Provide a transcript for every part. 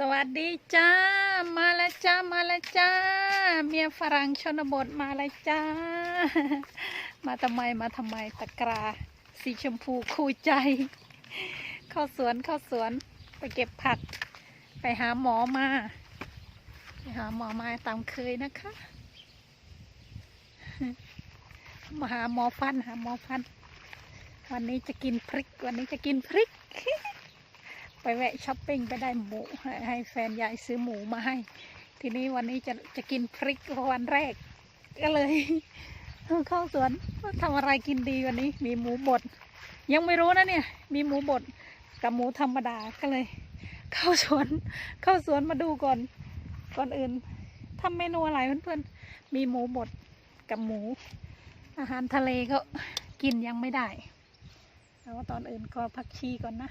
สวัสดีจ้า มาแล้วจ้า มาแล้วจ้า เมียฝรั่งชนบทมาแล้วจ้า มาทำไมมาทำไมตะกราสีชมพูคู่ใจ เข้าสวนเข้าสวนไปเก็บผัก ไปหาหมอมา ไปหาหมอมาตามเคยนะคะ มาหาหมอฟันหาหมอฟัน วันนี้จะกินพริก วันนี้จะกินพริก ไปแวะช้อปปิ้งไปได้หมูให้ใหแฟนยายซื้อหมูมาให้ ทีนี้วันนี้จะจะกินพริกวันแรก ก็เลยเข้าสวนว่าทำอะไรกินดีวันนี้ มีหมูบด ยังไม่รู้นะเนี่ย มีหมูบดกับหมูธรรมดาก็เลย เข้าสวน เข้าสวนมาดูก่อนก่อนอื่นทำเมนูอะไรเพื่อนๆมีหมูบดกับหมู อาหารทะเลก็กินยังไม่ได้แต่ว่าตอนอื่นก็พักชีก่อนนะ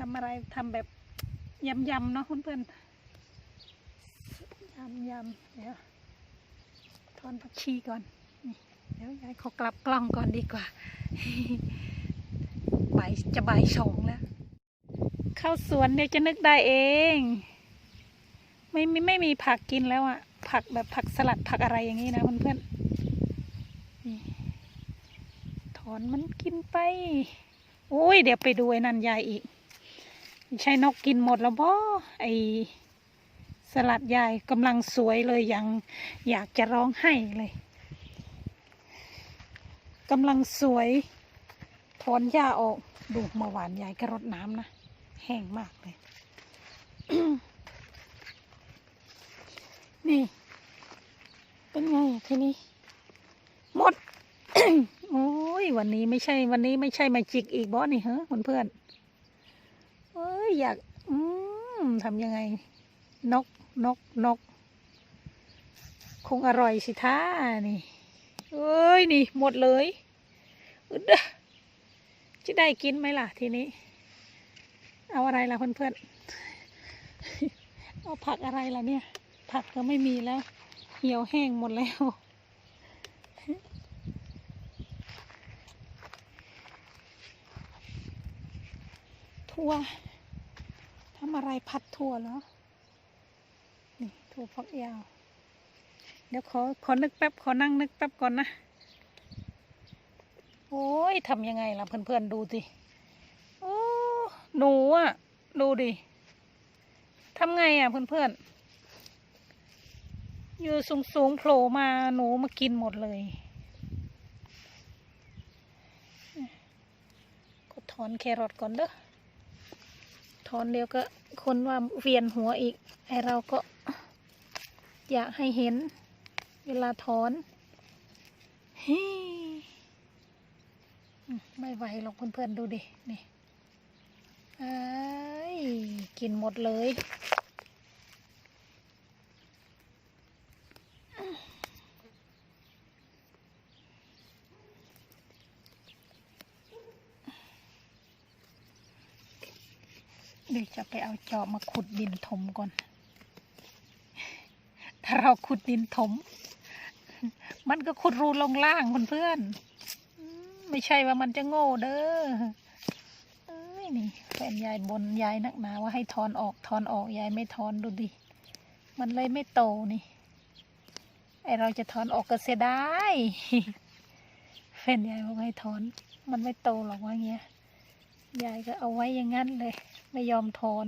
ทำอะไรทำแบบยำยำๆเนาะเพื่อนๆยำยำๆเดี๋ยวทอนผักชีก่อน เดี๋ยวยายขอกลับกล้องก่อนดีกว่าบ่ายจะบ่ายสองแล้ว เข้าสวนเนี่ยวจะนึกได้เอง ไม่ไม่ไม่มีผักกินแล้วอะผักแบบผักสลัดผักอะไรอย่างนี้นะเพื่อนๆถอนมันกินไป โอ้ย เดี๋ยวไปดูไอ้นันยายอีก ใช่นกกินหมดแล้วบ่ไอสลัดยายกำลังสวยเลยยังอยากจะร้องไห้เลยกำลังสวยถอนหญ้าออกดูเมื่อวานยายก็รดน้ำนะ แห้งมากเลย นี่ เป็นไงทีนี้ หมด โอ้ยวันนี้ไม่ใช่ วันนี้ไม่ใช่มาจิกอีกบอสนี่เหรอเพื่อนๆเอ้ ยอยาก อืมทำยังไง นกนกนก คงอร่อยสิท่านี่เอ้ยนี่ หมดเลยอึดจะได้กินไหมล่ะทีนี้ เอาอะไรล่ะเพื่อนๆ เอาผักอะไรล่ะเนี่ย ผักก็ไม่มีแล้ว เหี่ยวแห้งหมดแล้วทั่วำอะไรพัดทั่วเหรอ นี่ถั่วฝักยาว เดี๋ยวขอขอนึกแป๊บขอนั่งนึกแป๊บก่อนนะ โอ้ยทำยังไงล่ะเพื่อนๆดูสิโอ้หนูอะ ดูดิทำไงอะเพื่อนๆ อยู่สูงๆโผล่มาหนูมากินหมดเลยก็ถอนแครอทก่อนเด้อ ถอนเดียวก็คนว่าเวียนหัวอีกไอเราก็อยากให้เห็น เวลาถอนฮไม่ไหวหรอกเพื่อนๆดูดิ นี่ไอ้ยกินหมดเลย ดี๋ยวจะไปเอาจอบมาขุดดินถมก่อน ถ้าเราขุดดินถม มันก็ขุดรูลงล่างเพื่อนๆอืมไม่ใช่ว่ามันจะโง่เด้อเอ้ยนี่แฟนยายบนยายนักหนาว่าให้ถอนออกถอนออกยายไม่ถอนดูดิ มันเลยไม่โตนี่ ไอเราจะถอนออกก็เสียดายแฟนยายบอกให้ถอน มันไม่โตหรอกว่าเงี้ย ยายก็เอาไว้อย่างนั้นเลย ไม่ยอมถอน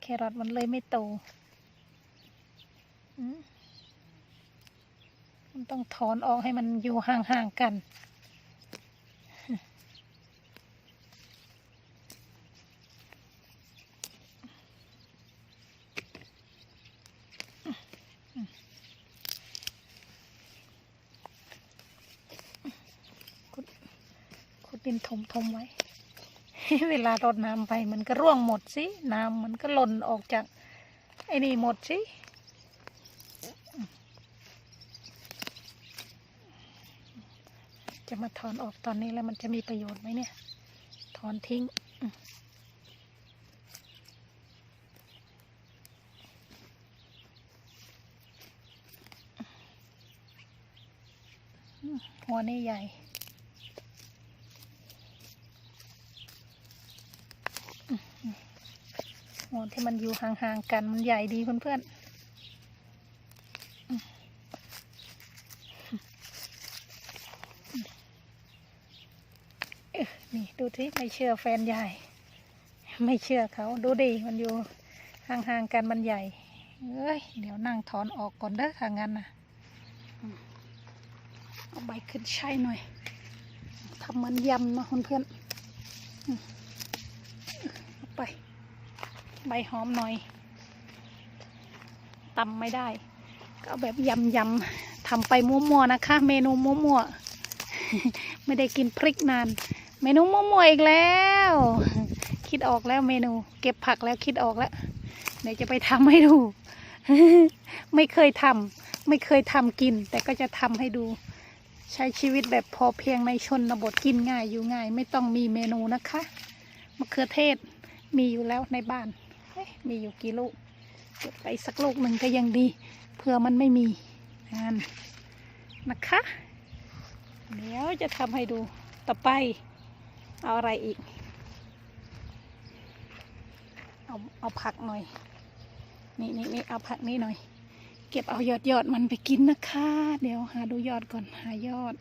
แครอทมันเลยไม่โตมันต้องถอนออกให้มันอยู่ห่างๆกัน ขุดขุดดินถมทมๆไว้ เวลารดน้ำไปมันก็ร่วงหมดสิน้ำมันก็หล่นออกจากไอ้นี่หมดสิจะมาถอนออกตอนนี้แล้วมันจะมีประโยชน์ไหมเนี่ย ถอนทิ้ง หัวนี่ใหญ่ อืม โอ้ที่มันอยู่ห่างๆกันมันใหญ่ดีเพื่อนๆเอ๊ะนี่ดูที่ไม่เชื่อแฟนใหญ่ ไม่เชื่อเขาดูดิมันอยู่ห่างๆกันมันใหญ่ เอ้ย เดี๋ยวนั่งถอนออกก่อนเด้อถ้างั้นนะเอาใบขึ้นใช้หน่อยทำมันยำเนาะเพื่อนๆ ใบหอมหน่อยตำไม่ได้ ก็แบบยำยำทำไปมั่วๆนะคะ เมนูมั่วๆไม่ได้กินพริกนาน เมนูมั่วๆอีกแล้ว คิดออกแล้วเมนู เก็บผักแล้วคิดออกแล้วเดี๋ยวจะไปทำให้ดู ไม่เคยทำไม่เคยทำกิน แต่ก็จะทำให้ดู ใช้ชีวิตแบบพอเพียงในชนบทกินง่ายอยู่ง่าย ไม่ต้องมีเมนูนะคะมะเขือเทศมีอยู่แล้วในบ้าน มีอยู่กี่ลูกเก็บไปสักลูกหนึ่งก็ยังดีเผื่อมันไม่มีนั่นนะคะ เดี๋ยวจะทำให้ดูต่อไป เอาอะไรอีก เอาเอาผักหน่อย นี่นี่นี่เอาผักนี้หน่อย เก็บเอายอดยอดมันไปกินนะคะ เดี๋ยวหาดูยอดก่อนหายอด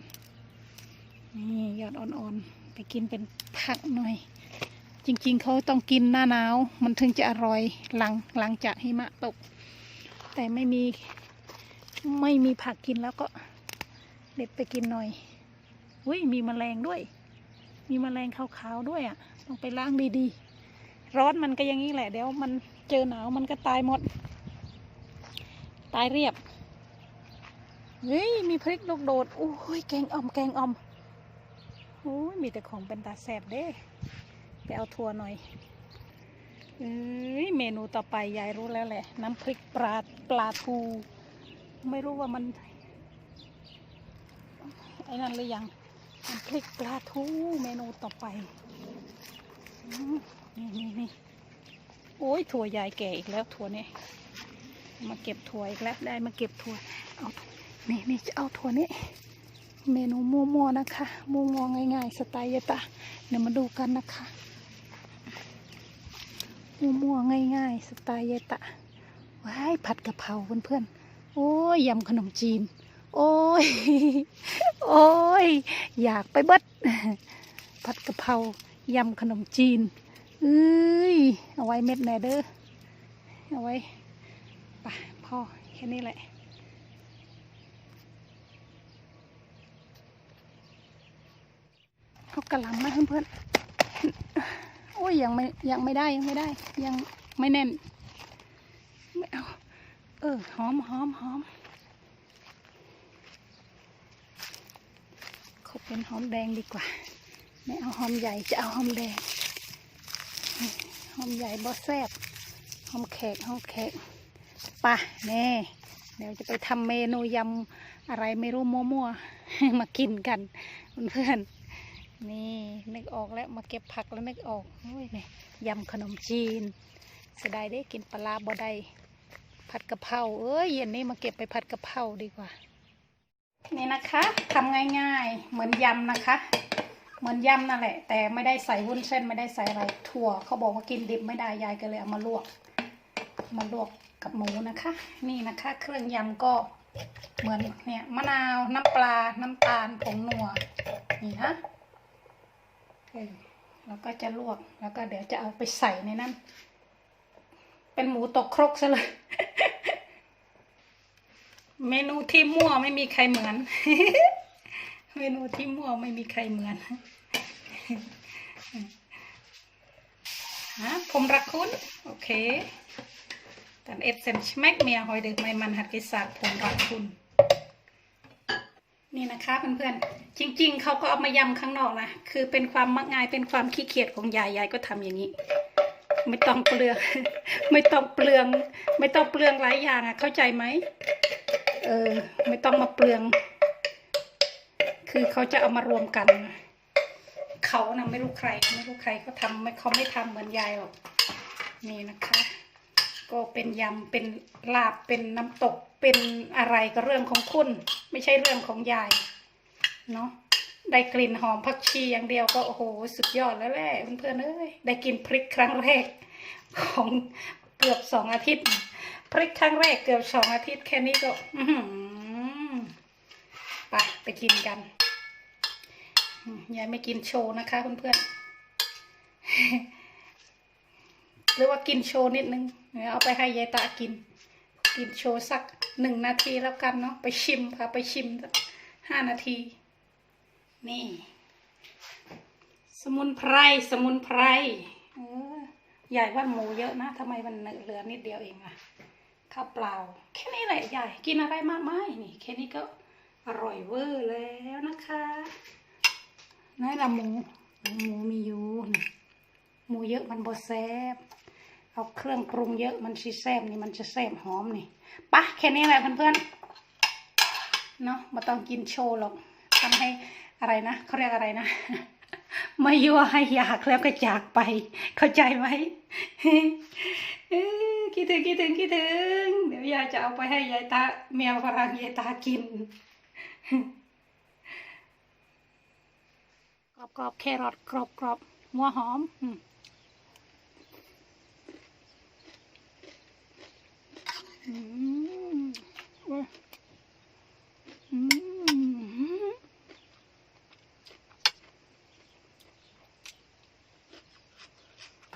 นี่ยอดอ่อนๆไปกินเป็นผักหน่อย จริงๆเขาต้องกินหน้าหนาว มันถึงจะอร่อยหลังหลังจากหิมะตก แต่ไม่มีไม่มีผักกินแล้วก็เด็ดไปกินหน่อยอุ้ยมีแมลงด้วย มีแมลงขาวๆด้วยอะต้องไปล้างดีๆ ร้อนมันก็อย่างนี้แหละ เดี๋ยวมันเจอหนาวมันก็ตายหมด ตายเรียบเฮ้ยมีพริกลูกโดดโอ้ยแกงอ่อมแกงอ่อมโอ้ยมีแต่ของเป็นตาแสบเด้ ไปเอาถั่วหน่อยเอ้ยเมนูต่อไปยายรู้แล้วแหละ น้ำพริกปลาปลาทู ไม่รู้ว่ามันไอ้นั่นหรือยังน้ำพริกปลาทูเมนูต่อไปนี่นี่นี่โอ้ยถั่วยายแก่อีกแล้วถั่วนี่มาเก็บถั่วอีกแล้วได้มาเก็บถั่วเอานี่นี่จะเอาถั่วนี้เมนูมัวๆนะคะมัวๆง่ายๆสไตล์ยาตาเดี๋ยวมาดูกันนะคะ มั่วๆง่าย ๆ สไตล์ยายตาว้ายผัดกะเพราเพื่อนๆ โอ้ยยำขนมจีน โอ้ย โอ้ย อยากไปเบิดผัดกะเพรายำขนมจีนเอ้ย เอาไว้เม็ดแน่เด้อ เอาไว้ไปพ่อแค่นี้แหละเอากระลำมาเพื่อนๆ อ้ยยังไม่ยังไม่ได้ยังไม่ได้ ยังไม่แน่นไม่เอาเออหอมหอมหอมขาเป็นหอมแดงดีกว่า ไม่เอาหอมใหญ่จะเอาหอมแดงหอมใหญ่บอแซบหอมแขกหอมแขกป่ะแน่เดี๋ยวจะไปทำเมนูยำอะไรไม่รู้มั่วๆมากินกันเพื่อนๆ นี่นึกออกแล้วมาเก็บผักแล้วนึกออกโอ้ยนี่ยำขนมจีนเสียดายได้กินปลาบ่ได้ผัดกะเพราเอ้ยเย็นนี้มาเก็บไปผัดกะเพราดีกว่า นี่นะคะทำง่ายๆ เหมือนยำนะคะ เหมือนยำนั่นแหละ แต่ไม่ได้ใส่วุ้นเส้นไม่ได้ใส่อะไรถั่ว เขาบอกว่ากินดิบไม่ได้ยายก็เลยเอามาลวกมาลวกกับหมูนะคะ นี่นะคะ เครื่องยำก็เหมือนเนี่ยมะนาวน้ำปลาน้ำตาลผงนัวนี่นะ เออแล้วก็จะลวกแล้วก็เดี๋ยวจะเอาไปใส่ในนั้น เป็นหมูตกครกซะเลย เมนูที่มั่วไม่มีใครเหมือน เมนูที่มั่วไม่มีใครเหมือนฮะผมรักคุณ โอเค Dan eten smack mer har det med man har gesagt ผมรักคุณ นี่นะคะเพื่อนๆ จริง ๆ เขาก็เอามายำข้างนอกนะ คือเป็นความมักง่ายเป็นความขี้เกียจของยายยายก็ทำอย่างนี้ ไม่ต้องเปลือง ไม่ต้องเปลือง ไม่ต้องเปลืองหลายอย่างอะ เข้าใจไหมเออ ไม่ต้องมาเปลือง คือเขาจะเอามารวมกัน เขานะไม่รู้ใคร ไม่รู้ใครเขาทำไม่เขาไม่ทำเหมือนยายหรอก นี่นะคะ ก็เป็นยำเป็นลาบเป็นน้ำตกเป็นอะไรก็เรื่องของคุณ ไม่ใช่เรื่องของยายเนาะได้กลิ่นหอมผักชีอย่างเดียวก็โอ้โหสุดยอดแล้วแหละเพื่อนๆเอ้ยได้กินพริกครั้งแรกของเกือบสองอาทิตย์ พริกครั้งแรกเกือบสองอาทิตย์แค่นี้ก็อื้อหือไปไปกินกันยายไม่กินโชว์นะคะเพื่อนๆ หรือว่ากินโชว์นิดนึงเอาไปให้ยายตากิน กินโชว์สักหนึ่งนาทีแล้วกันเนาะไปชิมค่ะ ไปชิมสักห้านาที นี่ สมุนไพรสมุนไพรเออใหญ่ว่าหมูเยอะนะทำไมมันเหลือนิดเดียวเองอะข้าวเปล่า แค่นี้แหละใหญ่กินอะไรมากมายนี่แค่นี้ก็อร่อยเวอร์แล้วนะคะไหนละหมูหมูมีอยู่หมูเยอะมันบดแซ่บ เอาเครื่องปรุงเยอะมันสิแซ่บนี่มันจะแซ่บหอมนี่ปะแค่นี้แหละเพื่อนๆเนาะม่ต้องกินโชว์หรอกทำให้อะไรนะเขาเรียกอะไรนะไม่ยั่วให้อยากแล้วก็จากไป เข้าใจไหมคิดถึงคิดถึงคิดถึง เดี๋ยวยายจะเอาไปให้ยายตาแมวฝรั่งยายตากินกรอบกรอบแครอทกรอบกรอบหัวหอม อืมว้ยอืม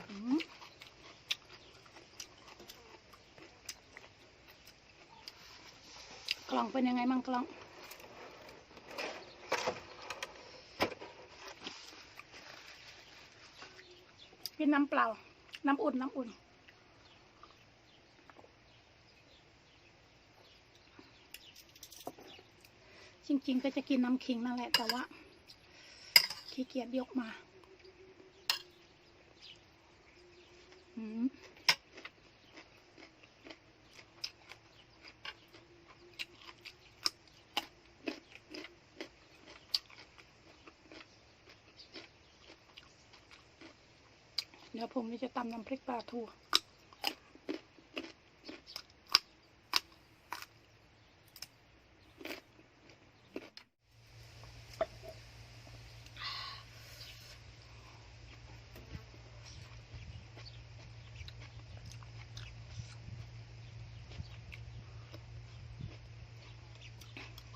อืมกล่องเป็นยังไงมั่งกล่องกินน้ำเปล่า น้ำอุ่น น้ำอุ่น จริง ๆ ก็จะกินน้ำขิงนั่นแหละ แต่ว่าขี้เกียจยกมาอืมเดี๋ยวผมนี่จะตำน้ำพริกปลาทู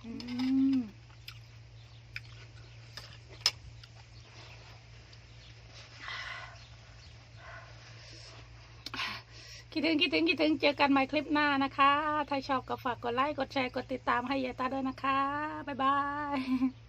อืม คิดถึงคิดถึงคิดถึงเจอกันใหม่คลิปหน้านะคะ ถ้าชอบก็ฝากกดไลค์กดแชร์กดติดตามให้ยายตาด้วยนะคะ บ๊ายบาย